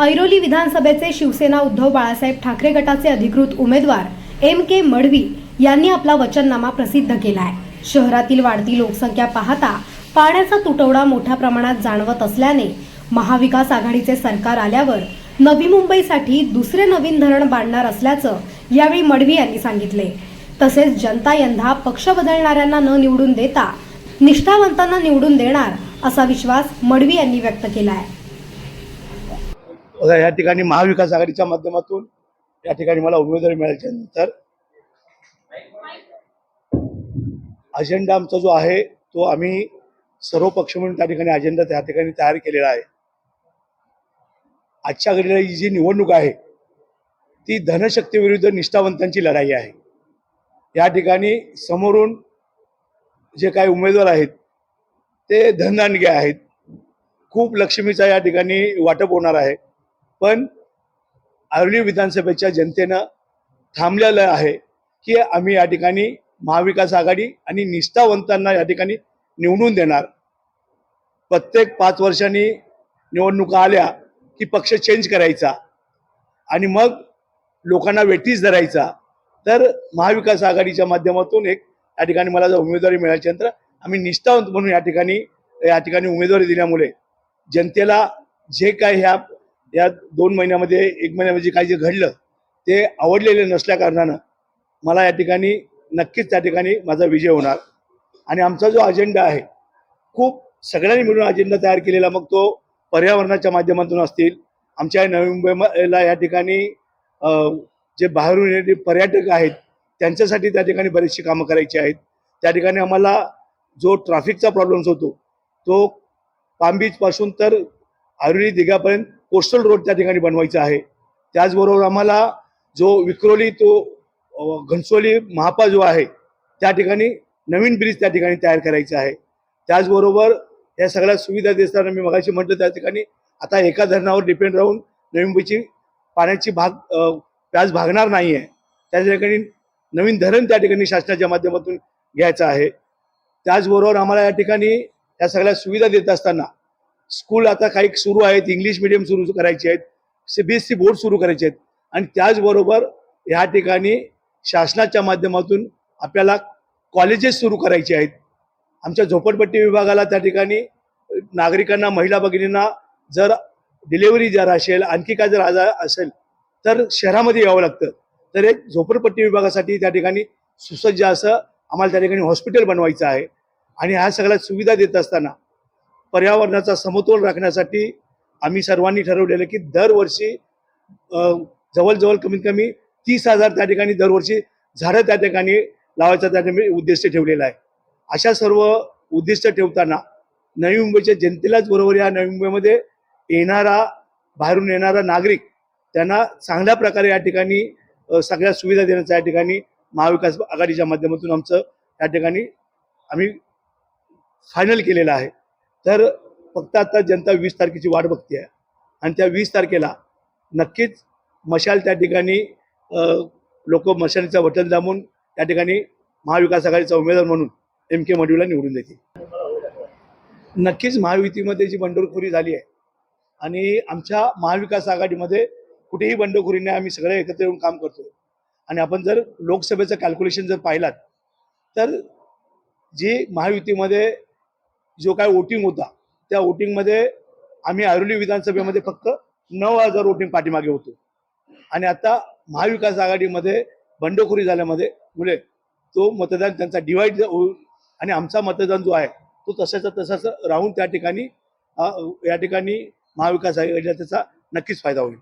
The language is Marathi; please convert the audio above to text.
ऐरोली विधानसभेचे शिवसेना उद्धव बाळासाहेब ठाकरे गटाचे अधिकृत उमेदवार एम के मडवी यांनी आपला वचननामा प्रसिद्ध केला आहे शहरातील वाढती लोकसंख्या पाहता पाण्याचा तुटवडा मोठ्या प्रमाणात जाणवत असल्याने महाविकास आघाडीचे सरकार आल्यावर नवी मुंबईसाठी दुसरे नवीन धरण बांधणार असल्याचं यावेळी मडवी यांनी सांगितले. तसेच जनता यंदा पक्ष बदलणाऱ्यांना न निवडून देता निष्ठावंतांना निवडून देणार असा विश्वास मडवी यांनी व्यक्त केला आहे बघा या ठिकाणी महाविकास आघाडीच्या माध्यमातून या ठिकाणी मला उमेदवारी मिळाल्याच्या नंतर अजेंडा आमचा जो आहे तो आम्ही सर्व पक्ष म्हणून त्या ठिकाणी अजेंडा त्या ठिकाणी तयार केलेला आहे. आजच्या घडीला ही जी निवडणूक आहे ती धनशक्ती विरुद्ध निष्ठावंतांची लढाई आहे. या ठिकाणी समोरून जे काही उमेदवार आहेत ते धनदानगे आहेत. खूप लक्ष्मीचा या ठिकाणी वाटप होणार आहे. पण आर्ली विधानसभेच्या जनतेनं थांबलेलं आहे की आम्ही या ठिकाणी महाविकास आघाडी आणि निष्ठावंतांना या ठिकाणी निवडून देणार. प्रत्येक पाच वर्षांनी निवडणुका आल्या की पक्ष चेंज करायचा आणि मग लोकांना वेटीस धरायचा. तर महाविकास आघाडीच्या माध्यमातून एक या ठिकाणी मला जर उमेदवारी मिळायची नंतर आम्ही निष्ठावंत म्हणून या ठिकाणी या ठिकाणी उमेदवारी दिल्यामुळे जनतेला जे काय ह्या या दोन महिन्यामध्ये एक महिन्यामध्ये जे काही जे घडलं ते आवडलेले नसल्या कारणानं मला या ठिकाणी नक्कीच त्या ठिकाणी माझा विजय होणार. आणि आमचा जो अजेंडा आहे खूप सगळ्यांनी मिळून अजेंडा तयार केलेला मग तो पर्यावरणाच्या माध्यमातून असतील. आमच्या नवी मुंबईला या ठिकाणी जे बाहेरून येणारे पर्यटक आहेत त्यांच्यासाठी त्या ठिकाणी बरीचशी कामं करायची आहेत. त्या ठिकाणी आम्हाला जो ट्रॅफिकचा प्रॉब्लेम्स होतो तो पाम बीचपासून तर आरुली दिघापर्यंत कोस्टल रोड त्या ठिकाणी बनवायचा आहे. त्याचबरोबर आम्हाला जो विक्रोली तो घनसोली महापा जो आहे त्या ठिकाणी नवीन ब्रिज त्या ठिकाणी तयार करायचा आहे. त्याचबरोबर या सगळ्या सुविधा देताना मी मगाशी म्हटलं त्या ठिकाणी आता एका धरणावर डिपेंड राहून नवी मुंबईची पाण्याची भाग अं, भागणार नाही आहे त्या ठिकाणी नवीन धरण त्या ठिकाणी शासनाच्या माध्यमातून घ्यायचं आहे. त्याचबरोबर आम्हाला या ठिकाणी या सगळ्या सुविधा देत असताना स्कूल आता काही सुरू आहेत इंग्लिश मिडियम सुरू करायचे आहेत C B S C board सुरू करायचे आहेत. आणि त्याचबरोबर ह्या ठिकाणी शासनाच्या माध्यमातून आपल्याला कॉलेजेस सुरू करायचे आहेत. आमच्या झोपडपट्टी विभागाला त्या ठिकाणी नागरिकांना महिला भगिनींना जर डिलेवरी जर असेल आणखी काय जर आजार असेल तर शहरामध्ये यावं लागतं. तर एक झोपडपट्टी विभागासाठी त्या ठिकाणी सुसज्ज असं आम्हाला त्या ठिकाणी हॉस्पिटल बनवायचं आहे. आणि ह्या सगळ्या सुविधा देत असताना पर्यावरणाचा समतोल राखण्यासाठी आम्ही सर्वांनी ठरवलेलं की दरवर्षी जवळजवळ कमीत कमी तीस हजार त्या ठिकाणी दरवर्षी झाडं त्या ठिकाणी लावायचा त्या ठिकाणी उद्दिष्ट ठेवलेला आहे. अशा सर्व उद्दिष्ट ठेवताना नवी मुंबईच्या जनतेलाच बरोबर या नवी मुंबईमध्ये येणारा बाहेरून येणारा नागरिक त्यांना चांगल्या प्रकारे या ठिकाणी सगळ्या सुविधा देण्याचा या ठिकाणी महाविकास आघाडीच्या माध्यमातून आमचं या ठिकाणी आम्ही फायनल केलेलं आहे. तर फक्त आता जनता वीस तारखेची वाट बघते आहे आणि त्या वीस तारखेला नक्कीच मशाल त्या ठिकाणी लोक मशालीचा बटन जामून त्या ठिकाणी महाविकास आघाडीचा उमेदवार म्हणून एम के मडवीला निवडून देतील. नक्कीच महायुतीमध्ये जी बंडखोरी झाली आहे आणि आमच्या महाविकास आघाडीमध्ये कुठेही बंडखोरी नाही आम्ही सगळे एकत्र येऊन काम करतो आणि आपण जर लोकसभेचं कॅल्क्युलेशन जर पाहिलात तर जी महायुतीमध्ये जो काय वोटिंग होता त्या वोटिंगमध्ये आम्ही ऐरोली विधानसभेमध्ये फक्त नऊ हजार वोटिंग पाठीमागे होतो. आणि आता महाविकास आघाडीमध्ये बंडखोरी झाल्यामध्ये मुले तो मतदान त्यांचा डिवाईड होईल आणि आमचा मतदान जो आहे तो तशाचा तसाच राहून त्या ठिकाणी या ठिकाणी महाविकास आघाडीला त्याचा नक्कीच फायदा होईल.